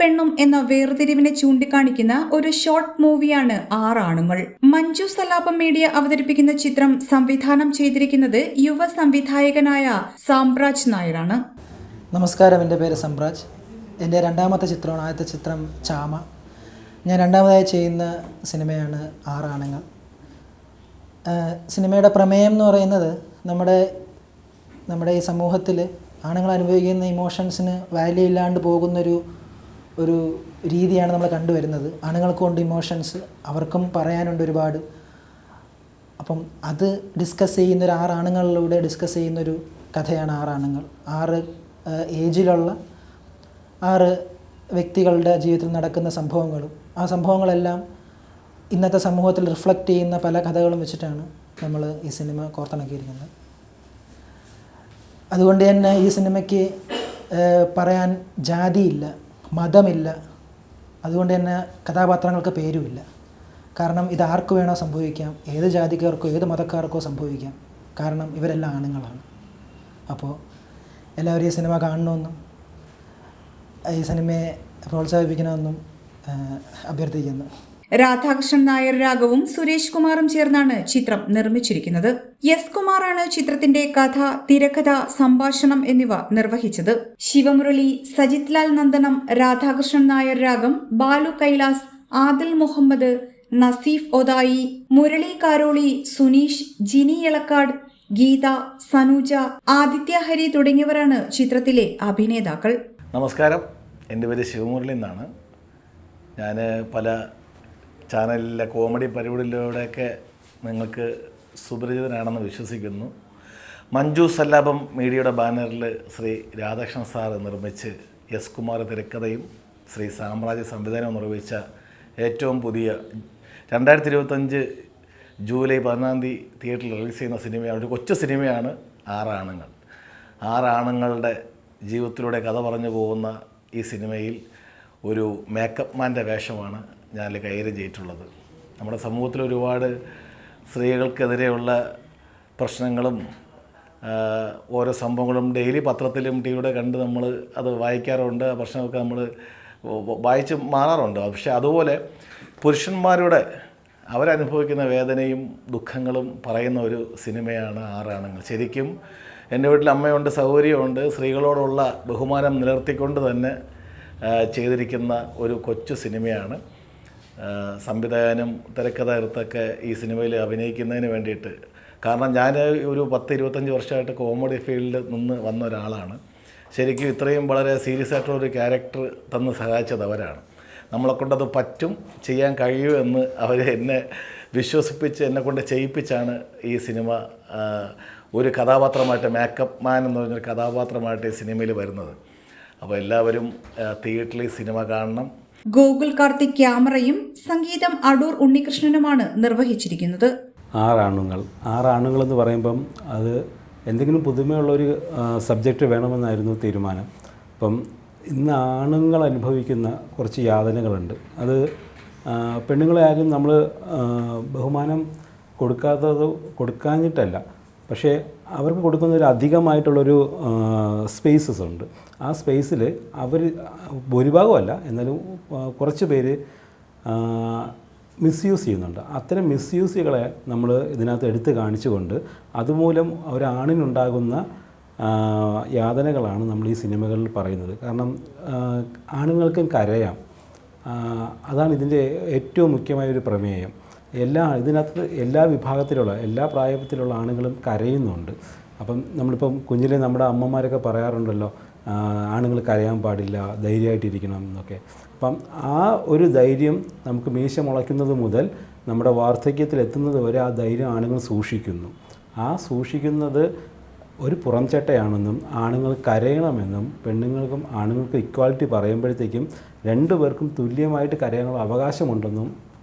പെണ്ണും എന്ന വേർതിരിവിനെ ചൂണ്ടിക്കാണിക്കുന്ന ഒരു ഷോർട്ട് മൂവിയാണ് ആറാണുങ്ങൾ മഞ്ജു സലാപം മീഡിയ അവതരിപ്പിക്കുന്ന ചിത്രം സംവിധാനം ചെയ്തിരിക്കുന്നത് യുവ സംവിധായകനായ സാംബ്രാജ് നായരാണ്. നമസ്കാരം എന്റെ പേര് സംരാജ് എന്റെ രണ്ടാമത്തെ ചിത്രമാണ്. ആദ്യത്തെ ചിത്രം ചാമ. ഞാൻ രണ്ടാമതായി ചെയ്യുന്ന സിനിമയാണ് ആറാണുങ്ങൾ സിനിമയുടെ പ്രമേയം എന്ന് പറയുന്നത് നമ്മുടെ നമ്മുടെ ഈ സമൂഹത്തിൽ ആണുങ്ങൾ അനുഭവിക്കുന്ന ഇമോഷൻസിന് വാല്യൂ ഇല്ലാണ്ട് പോകുന്നൊരു ഒരു രീതിയാണ് നമ്മൾ കണ്ടുവരുന്നത്. ആണുങ്ങൾക്കുണ്ട് ഇമോഷൻസ് അവർക്കും പറയാനുണ്ട് ഒരുപാട്. അപ്പം അത് ഡിസ്കസ് ചെയ്യുന്ന ഒരു ആറ് ആണുങ്ങളിലൂടെ ഡിസ്കസ് ചെയ്യുന്നൊരു കഥയാണ് ആറ് ആറാണുങ്ങൾ ആറ് ഏജിലുള്ള ആറ് വ്യക്തികളുടെ ജീവിതത്തിൽ നടക്കുന്ന സംഭവങ്ങളും ആ സംഭവങ്ങളെല്ലാം ഇന്നത്തെ സമൂഹത്തിൽ റിഫ്ലക്റ്റ് ചെയ്യുന്ന പല കഥകളും വെച്ചിട്ടാണ് നമ്മൾ ഈ സിനിമ കോർത്തിണക്കിയിരിക്കുന്നത്. അതുകൊണ്ട് തന്നെ ഈ സിനിമയ്ക്ക് പറയാൻ ജാതിയില്ല. മതമില്ല. അതുകൊണ്ട് തന്നെ കഥാപാത്രങ്ങൾക്ക് പേരുമില്ല. കാരണം ഇത് ആർക്ക് വേണോ സംഭവിക്കാം. ഏത് ജാതിക്കാർക്കോ ഏത് മതക്കാർക്കോ സംഭവിക്കാം. കാരണം ഇവരെല്ലാം ആണുങ്ങളാണ്. അപ്പോൾ എല്ലാവരും ഈ സിനിമ കാണണമെന്നും ഈ സിനിമയെ പ്രോത്സാഹിപ്പിക്കണമെന്നും അഭ്യർത്ഥിക്കുന്നു. രാധാകൃഷ്ണൻ നായർ രാഘവും സുരേഷ് കുമാറും ചേർന്നാണ് ചിത്രം നിർമ്മിച്ചിരിക്കുന്നത്. എസ് കുമാറാണ് ചിത്രത്തിന്റെ കഥ തിരക്കഥ സംഭാഷണം എന്നിവ നിർവഹിച്ചത്. ശിവമുരളി സജിത് ലാൽ നന്ദനം രാധാകൃഷ്ണൻ നായർ രാഗം ബാലു കൈലാസ് ആദിൽ മുഹമ്മദ് നസീഫ് ഒതായി മുരളി കാരോളി സുനീഷ് ജിനി എളക്കാട് ഗീത സനൂജ ആദിത്യ ഹരി തുടങ്ങിയവരാണ് ചിത്രത്തിലെ അഭിനേതാക്കൾ. നമസ്കാരം. എന്റെ പേര് ശിവമുരളി എന്നാണ്. ഞാൻ പല ചാനലിലെ കോമഡി പരിപാടികളിലൂടെയൊക്കെ നിങ്ങൾക്ക് സുപരിചിതനാണെന്ന് വിശ്വസിക്കുന്നു. മഞ്ജു സല്ലാപം മീഡിയയുടെ ബാനറിൽ ശ്രീ രാധാകൃഷ്ണൻ സാർ നിർമ്മിച്ച് എസ് കുമാർ തിരക്കഥയും ശ്രീ സാമ്രാജ്യ സംവിധാനവും നിർവഹിച്ച ഏറ്റവും പുതിയ രണ്ടായിരത്തി ഇരുപത്തഞ്ച് ജൂലൈ പതിനാം തീയതി തിയേറ്ററിൽ റിലീസ് ചെയ്യുന്ന സിനിമയാണ്. ഒരു കൊച്ചു സിനിമയാണ് ആറാണുങ്ങൾ ആറാണുങ്ങളുടെ ജീവിതത്തിലൂടെ കഥ പറഞ്ഞു പോകുന്ന ഈ സിനിമയിൽ ഒരു മേക്കപ്പ് മാന്റെ വേഷമാണ് ഞാൻ കൈകാര്യം ചെയ്തിട്ടുള്ളത്. നമ്മുടെ സമൂഹത്തിൽ ഒരുപാട് സ്ത്രീകൾക്കെതിരെയുള്ള പ്രശ്നങ്ങളും ഓരോ സംഭവങ്ങളും ഡെയിലി പത്രത്തിലും ടി വിയുടെ കണ്ട് നമ്മൾ അത് വായിക്കാറുണ്ട്. ആ പ്രശ്നമൊക്കെ നമ്മൾ വായിച്ച് മാറാറുണ്ട്. പക്ഷേ അതുപോലെ പുരുഷന്മാരുടെ അവരനുഭവിക്കുന്ന വേദനയും ദുഃഖങ്ങളും പറയുന്ന ഒരു സിനിമയാണ് ആറാണുങ്ങൾ. ശരിക്കും എന്റെ വീട്ടിൽ അമ്മയുണ്ട് സൗകര്യമുണ്ട്. സ്ത്രീകളോടുള്ള ബഹുമാനം നിലനിർത്തിക്കൊണ്ട് തന്നെ ചെയ്തിരിക്കുന്ന ഒരു കൊച്ചു സിനിമയാണ്. സംവിധായകനും തിരക്കഥാകൃത്തൊക്കെ ഈ സിനിമയിൽ അഭിനയിക്കുന്നതിന് വേണ്ടിയിട്ട്. കാരണം ഞാൻ ഒരു പത്ത് ഇരുപത്തഞ്ച് വർഷമായിട്ട് കോമഡി ഫീൽഡിൽ നിന്ന് വന്ന ഒരാളാണ്. ശരിക്കും ഇത്രയും വളരെ സീരിയസ് ആയിട്ടുള്ള ഒരു ക്യാരക്ടർ തന്ന് സഹായിച്ചത് അവരാണ്. നമ്മളെ കൊണ്ടത് പറ്റും ചെയ്യാൻ കഴിയുമെന്ന് അവർ എന്നെ വിശ്വസിപ്പിച്ച് എന്നെ കൊണ്ട് ചെയ്യിപ്പിച്ചാണ് ഈ സിനിമ ഒരു കഥാപാത്രമായിട്ട് മേക്കപ്പ് മാൻ എന്ന് പറഞ്ഞൊരു കഥാപാത്രമായിട്ട് ഈ സിനിമയിൽ വരുന്നത്. അപ്പോൾ എല്ലാവരും തിയേറ്ററിൽ സിനിമ കാണണം. ഗോകുൽ കാർത്തിക് ക്യാമറയും സംഗീതം അടൂർ ഉണ്ണികൃഷ്ണനുമാണ് നിർവഹിച്ചിരിക്കുന്നത്. ആറാണുങ്ങൾ ആറാണുങ്ങൾ എന്ന് പറയുമ്പം അത് എന്തെങ്കിലും പുതുമയുള്ളൊരു സബ്ജക്റ്റ് വേണമെന്നായിരുന്നു തീരുമാനം. അപ്പം ഇന്ന് ആണുങ്ങൾ അനുഭവിക്കുന്ന കുറച്ച് യാതനകളുണ്ട്. അത് പെണ്ണുങ്ങളെ ആരും നമ്മൾ ബഹുമാനം കൊടുക്കാത്തത് കൊടുക്കാഞ്ഞിട്ടല്ല. പക്ഷേ അവർക്ക് കൊടുക്കുന്ന ഒരു അധികമായിട്ടുള്ളൊരു സ്പേസസ് ഉണ്ട്. ആ സ്പേസിൽ അവർ ഭൂരിഭാഗമല്ല എന്നാലും കുറച്ച് പേര് മിസ്യൂസ് ചെയ്യുന്നുണ്ട്. അത്തരം മിസ്യൂസുകളെ നമ്മൾ ഇതിനകത്ത് എടുത്തു കാണിച്ചുകൊണ്ട് അതുമൂലം ഒരാണിനുണ്ടാകുന്ന യാതനകളാണ് നമ്മൾ ഈ സിനിമകളിൽ പറയുന്നത്. കാരണം ആണുങ്ങൾക്കും കരയാം. അതാണ് ഇതിന്റെ ഏറ്റവും മുഖ്യമായ ഒരു പ്രമേയം. എല്ലാ ഇതിനകത്ത് എല്ലാ വിഭാഗത്തിലുള്ള എല്ലാ പ്രായത്തിലുള്ള ആണുങ്ങളും കരയുന്നുണ്ട്. അപ്പം നമ്മളിപ്പം കുഞ്ഞിലെ നമ്മുടെ അമ്മമാരൊക്കെ പറയാറുണ്ടല്ലോ ആണുങ്ങൾ കരയാൻ പാടില്ല ധൈര്യമായിട്ടിരിക്കണം എന്നൊക്കെ. അപ്പം ആ ഒരു ധൈര്യം നമുക്ക് മീശ മുളയ്ക്കുന്നത് മുതൽ നമ്മുടെ വാർദ്ധക്യത്തിൽ എത്തുന്നത് വരെ ആ ധൈര്യം ആണുങ്ങൾ സൂക്ഷിക്കുന്നു. ആ സൂക്ഷിക്കുന്നത് ഒരു പുറംചട്ടയാണെന്നും ആണുങ്ങൾ കരയണമെന്നും പെണ്ണുങ്ങൾക്കും ആണുങ്ങൾക്കും ഇക്വാലിറ്റി പറയുമ്പോഴത്തേക്കും രണ്ടു പേർക്കും തുല്യമായിട്ട് കരയാനുള്ള അവകാശമുണ്ടെന്നും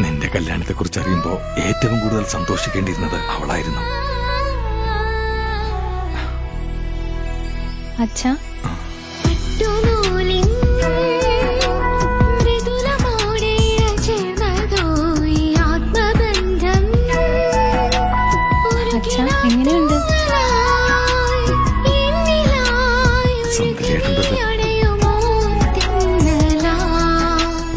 നിന്റെ കല്യാണത്തെക്കുറിച്ച് അറിയുമ്പോ ഏറ്റവും കൂടുതൽ സന്തോഷിക്കേണ്ടിയിരുന്നത് അവളായിരുന്നു. അച്ഛാ. എങ്ങനെയുണ്ട്? എന്നിലായി